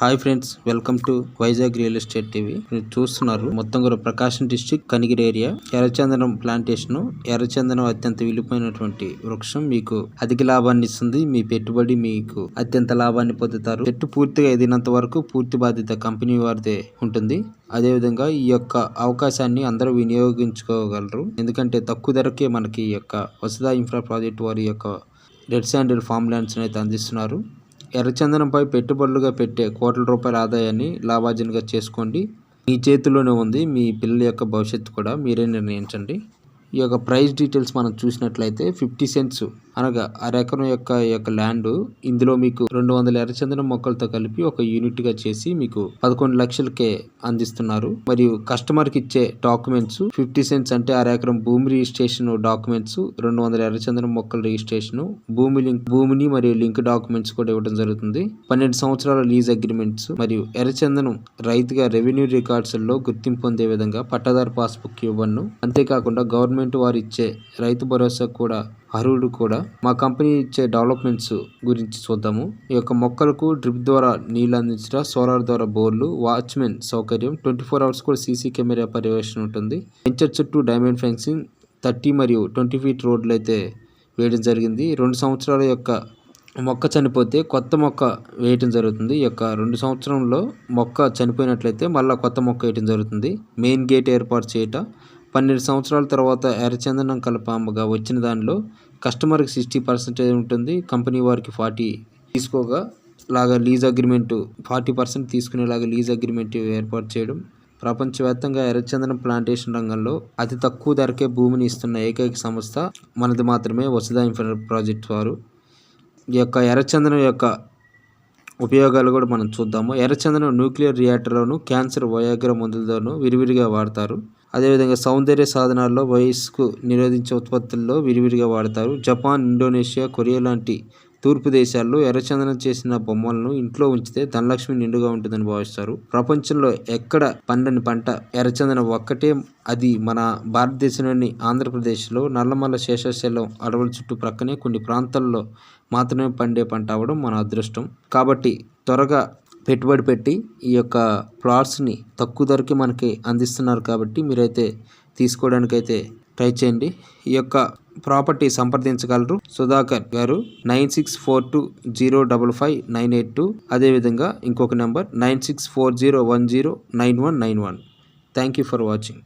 Hi friends welcome to Vizag real estate TV. మీరు చూస్తున్నారు మొత్తం కూడా ప్రకాశం డిస్టిక్ కనిగిరి ఏరియా. ఎర్రచందనం ప్లాంటేషన్ ఎర్రచందనం అత్యంత విలువైనటువంటి వృక్షం మీకు అధిక లాభాన్ని ఇస్తుంది. మీ పెట్టుబడి మీకు అత్యంత లాభాన్ని పొందుతారు. చెట్టు పూర్తిగా ఎదిగినంత వరకు పూర్తి బాధ్యత కంపెనీ వారిదే ఉంటుంది. అదేవిధంగా ఈ యొక్క అవకాశాన్ని అందరూ వినియోగించుకోగలరు. ఎందుకంటే తక్కువ ధరకే మనకి ఈ యొక్క వసుధా ఇన్ఫ్రా ప్రాజెక్ట్ వారి యొక్క రెడ్ శాండెడ్ ఫామ్ ల్యాండ్స్ అయితే అందిస్తున్నారు. ఎర్రచందనంపై పెట్టుబడులుగా పెట్టే కోట్ల రూపాయల ఆదాయాన్ని లాభార్జనగా చేసుకోండి. మీ చేతిలోనే ఉంది. మీ పిల్లల యొక్క భవిష్యత్తు కూడా మీరే నిర్ణయించండి. ఈ యొక్క ప్రైస్ డీటెయిల్స్ మనం చూసినట్లయితే ఫిఫ్టీ సెంట్స్ అనగా అరెకరం యొక్క యొక్క ల్యాండ్ ఇందులో మీకు రెండు వందల ఎర్రచందనం మొక్కలతో కలిపి ఒక యూనిట్గా చేసి మీకు పదకొండు లక్షలకే అందిస్తున్నారు. మరియు కస్టమర్కి ఇచ్చే డాక్యుమెంట్స్ ఫిఫ్టీ సెంట్స్ అంటే అరెకరం భూమి రిజిస్ట్రేషన్ డాక్యుమెంట్స్ రెండు వందల ఎర్రచందనం మొక్కల రిజిస్ట్రేషన్ భూమి లింక్ భూమిని మరియు లింక్ డాక్యుమెంట్స్ కూడా ఇవ్వడం జరుగుతుంది. పన్నెండు సంవత్సరాల లీజ్ అగ్రిమెంట్స్ మరియు ఎర్రచందనం రైతుగా రెవెన్యూ రికార్డ్స్లో గుర్తింపు పొందే విధంగా పట్టాదారు పాస్బుక్ ఇవ్వను అంతేకాకుండా గవర్నమెంట్ వారు ఇచ్చే రైతు భరోసా కూడా అర్హుడు కూడా మా కంపెనీ ఇచ్చే డెవలప్మెంట్స్ గురించి చూద్దాము. ఈ యొక్క మొక్కలకు డ్రిప్ ద్వారా నీళ్ళు అందించడం సోలార్ ద్వారా బోర్లు వాచ్మెన్ సౌకర్యం ట్వంటీ ఫోర్ అవర్స్ కూడా సీసీ కెమెరా పర్యవేక్షణ ఉంటుంది. వెంచర్ చుట్టూ డైమండ్ ఫెన్సింగ్ థర్టీ మరియు ట్వంటీ ఫీట్ రోడ్లు అయితే వేయడం జరిగింది. రెండు సంవత్సరాల యొక్క మొక్క చనిపోతే కొత్త మొక్క వేయటం జరుగుతుంది. ఈ యొక్క రెండు సంవత్సరంలో మొక్క చనిపోయినట్లయితే మళ్ళీ కొత్త మొక్క వేయటం జరుగుతుంది. మెయిన్ గేట్ ఏర్పాటు చేయటం పన్నెండు సంవత్సరాల తర్వాత ఎర్రచందనం కలపాంబగా వచ్చిన దానిలో కస్టమర్కి సిక్స్టీ పర్సెంటేజ్ ఉంటుంది. కంపెనీ వారికి ఫార్టీ తీసుకోగా లాగా లీజ్ అగ్రిమెంట్ ఫార్టీ పర్సెంట్ తీసుకునేలాగా లీజ్ అగ్రిమెంట్ ఏర్పాటు చేయడం. ప్రపంచవ్యాప్తంగా ఎర్రచందనం ప్లాంటేషన్ రంగంలో అతి తక్కువ ధరకే భూమిని ఇస్తున్న ఏకైక సంస్థ మనది మాత్రమే వసుధా ఇన్ఫ్రా ప్రాజెక్ట్ వారు. ఈ యొక్క ఎర్రచందనం యొక్క ఉపయోగాలు కూడా మనం చూద్దాము. ఎర్రచందనం న్యూక్లియర్ రియాక్టర్లోను క్యాన్సర్ వయాగ్ర మందులతోనూ విరివిరిగా వాడతారు. అదేవిధంగా సౌందర్య సాధనాల్లో వయస్సుకు నిరోధించే ఉత్పత్తుల్లో విరివిరిగా వాడతారు. జపాన్ ఇండోనేషియా కొరియా లాంటి తూర్పు దేశాల్లో ఎర్రచందనం చేసిన బొమ్మలను ఇంట్లో ఉంచితే ధనలక్ష్మి నిండుగా ఉంటుందని భావిస్తారు. ప్రపంచంలో ఎక్కడ పండని పంట ఎర్రచందనం ఒక్కటే? అది మన భారతదేశంలోని ఆంధ్రప్రదేశ్లో నల్లమల్ల శేషశైలం అడవుల చుట్టూ ప్రక్కనే కొన్ని ప్రాంతాల్లో మాత్రమే పండే పంట అవడం మన అదృష్టం. కాబట్టి త్వరగా పెట్టుబడి పెట్టి ఈ యొక్క ప్లాట్స్ని తక్కువ ధరకి మనకి అందిస్తున్నారు కాబట్టి మీరైతే తీసుకోవడానికైతే ట్రై చేయండి. ఈ యొక్క ప్రాపర్టీ సంప్రదించగలరు. Sudhakar garu nine six four two zero double five nine eight two. అదేవిధంగా ఇంకొక number nine six four zero one zero nine one nine one. Thank you for watching.